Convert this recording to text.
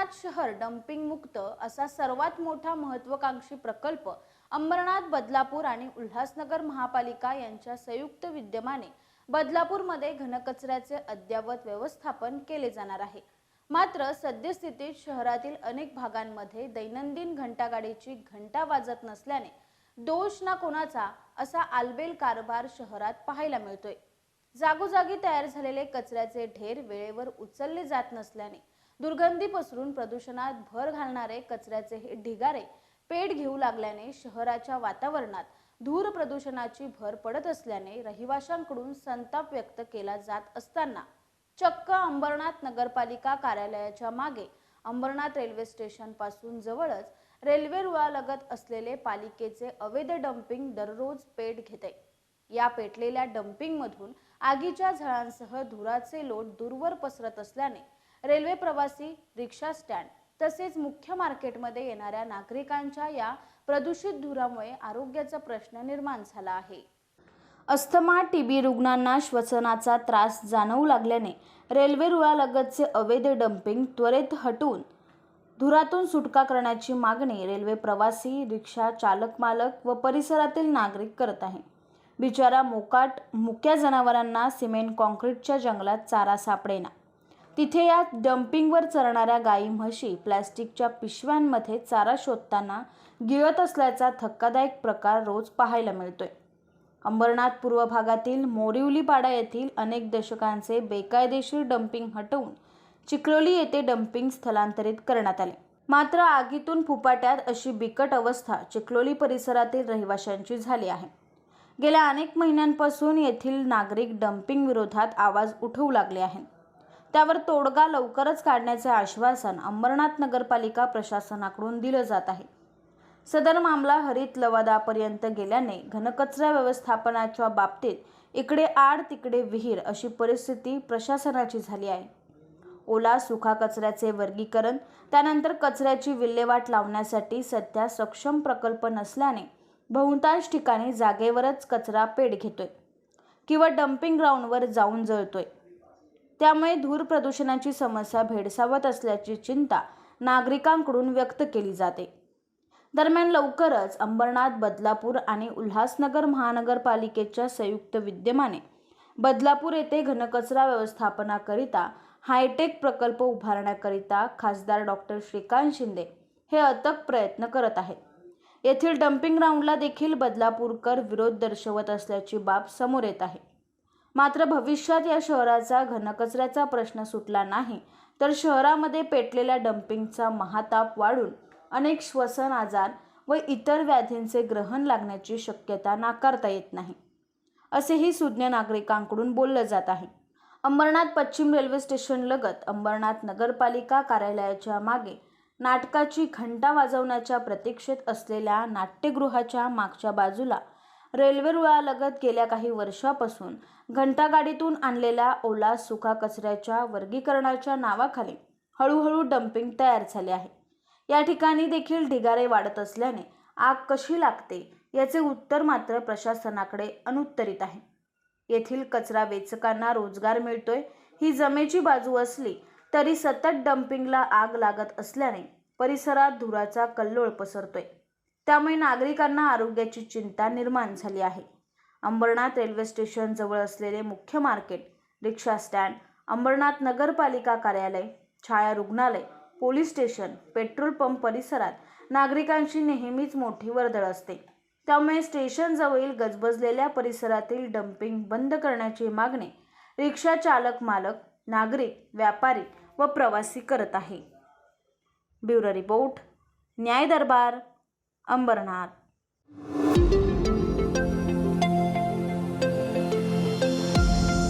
अंबरनाथ शहर डम्पिंग मुक्त असा सर्वात मोठा महत्वाकांक्षी प्रकल्प अंबरनाथ बदलापूर आणि उल्हासनगर महापालिका यांच्या संयुक्त विद्यमाने बदलापूरमध्ये घनकचऱ्याचे अद्ययावत व्यवस्थापन केले जाणार आहे. मात्र सद्यस्थितीत शहरातील अनेक भागांमध्ये दैनंदिन घंटागाडीची घंटा वाजत नसल्याने दोष ना कोणाचा असा आलबेल कारभार शहरात पाहायला मिळतोय. जागोजागी तयार झालेले कचऱ्याचे ढेर वेळेवर उचलले जात नसल्याने दुर्गंधी पसरून प्रदूषणात भर घालणारे कचऱ्याचे हे ढिगारे पेट घेऊ लागल्याने शहराच्या वातावरणात धूर प्रदूषणाची भर पडत असल्याने रहिवाशांकडून संताप व्यक्त केला जात असताना चक्क अंबरनाथ नगरपालिका कार्यालयाच्या मागे अंबरनाथ रेल्वे स्टेशनपासून जवळच रेल्वे रुळालगत असलेले पालिकेचे अवैध डम्पिंग दररोज पेट घेते. या पेटलेल्या डम्पिंगमधून आगीच्या झळांसह धुराचे लोट दूरवर पसरत असल्याने रेल्वे प्रवासी रिक्षा स्टँड तसेच मुख्य मार्केटमध्ये येणाऱ्या नागरिकांच्या या प्रदूषित धुरामुळे आरोग्याचा प्रश्न निर्माण झाला आहे. अस्थमा टीबी रुग्णांना श्वसनाचा त्रास जाणवू लागल्याने रेल्वे रुळालगतचे अवैध डम्पिंग त्वरित हटवून धुरातून सुटका करण्याची मागणी रेल्वे प्रवासी रिक्षा चालक मालक व परिसरातील नागरिक करत आहे. बिचारा मोकाट मुक्या जनावरांना सिमेंट कॉन्क्रीटच्या जंगलात चारा सापडेना. तिथे या डम्पिंगवर चरणाऱ्या गायी म्हशी प्लॅस्टिकच्या पिशव्यांमध्ये चारा शोधताना गिळत असल्याचा धक्कादायक प्रकार रोज पाहायला मिळतोय. अंबरनाथ पूर्व भागातील मोरिवलीपाडा येथील अनेक दशकांचे बेकायदेशीर डम्पिंग हटवून चिखलोली येथे डम्पिंग स्थलांतरित करण्यात आले. मात्र आगीतून फुपाट्यात अशी बिकट अवस्था चिखलोली परिसरातील रहिवाशांची झाली आहे. गेल्या अनेक महिन्यांपासून येथील नागरिक डम्पिंग विरोधात आवाज उठवू लागले आहेत. त्यावर तोडगा लवकरच काढण्याचे आश्वासन अंबरनाथ नगरपालिका प्रशासनाकडून दिलं जात आहे. सदर मामला हरित लवादापर्यंत गेल्याने घनकचरा व्यवस्थापनाच्या बाबतीत इकडे आड तिकडे विहीर अशी परिस्थिती प्रशासनाची झाली आहे. ओला सुखा कचऱ्याचे वर्गीकरण त्यानंतर कचऱ्याची विल्हेवाट लावण्यासाठी सध्या सक्षम प्रकल्प नसल्याने बहुतांश ठिकाणी जागेवरच कचरा पेट घेतोय किंवा डम्पिंग ग्राउंडवर जाऊन जळतोय. त्यामुळे धूर प्रदूषणाची समस्या भेडसावत असल्याची चिंता नागरिकांकडून व्यक्त केली जाते. दरम्यान लवकरच अंबरनाथ बदलापूर आणि उल्हासनगर महानगरपालिकेच्या संयुक्त विद्यमाने बदलापूर येथे घनकचरा व्यवस्थापनाकरिता हायटेक प्रकल्प उभारण्याकरिता खासदार डॉक्टर श्रीकांत शिंदे हे अथक प्रयत्न करत आहेत. येथील डम्पिंग ग्राउंडला देखील बदलापूरकर विरोध दर्शवत असल्याची बाब समोर येत आहे. मात्र भविष्यात या शहराचा घनकचऱ्याचा प्रश्न सुटला नाही तर शहरामध्ये पेटलेल्या डम्पिंगचा महाताप वाढून अनेक श्वसन आजार व इतर व्याधींचे ग्रहण लागण्याची शक्यता नाकारता येत नाही असेही सुज्ञ नागरिकांकडून बोललं जात आहे. अंबरनाथ पश्चिम रेल्वे स्टेशनलगत अंबरनाथ नगरपालिका कार्यालयाच्या मागे नाटकाची घंटा वाजवण्याच्या प्रतीक्षेत असलेल्या नाट्यगृहाच्या मागच्या बाजूला रेल्वे रुळालगत गेल्या काही वर्षापासून घंटागाडीतून आणलेल्या ओला सुका कचऱ्याच्या वर्गीकरणाच्या नावाखाली हळूहळू डम्पिंग तयार झाले आहे. या ठिकाणी देखील ढिगारे वाढत असल्याने आग कशी लागते याचे उत्तर मात्र प्रशासनाकडे अनुत्तरित आहे. येथील कचरा वेचकांना रोजगार मिळतोय ही जमेची बाजू असली तरी सतत डम्पिंगला आग लागत असल्याने परिसरात धुराचा कल्लोळ पसरतोय. त्यामुळे नागरिकांना आरोग्याची चिंता निर्माण झाली आहे. अंबरनाथ रेल्वे स्टेशनजवळ असलेले मुख्य मार्केट रिक्षा स्टँड अंबरनाथ नगरपालिका कार्यालय छाया रुग्णालय पोलीस स्टेशन पेट्रोल पंप परिसरात नागरिकांची नेहमीच मोठी वर्दळ असते. त्यामुळे स्टेशनजवळील गजबजलेल्या परिसरातील डम्पिंग बंद करण्याची मागणी रिक्षा चालक मालक नागरिक व्यापारी व प्रवासी करत आहे. ब्युरो रिपोर्ट न्याय दरबार. अंबरनाथ.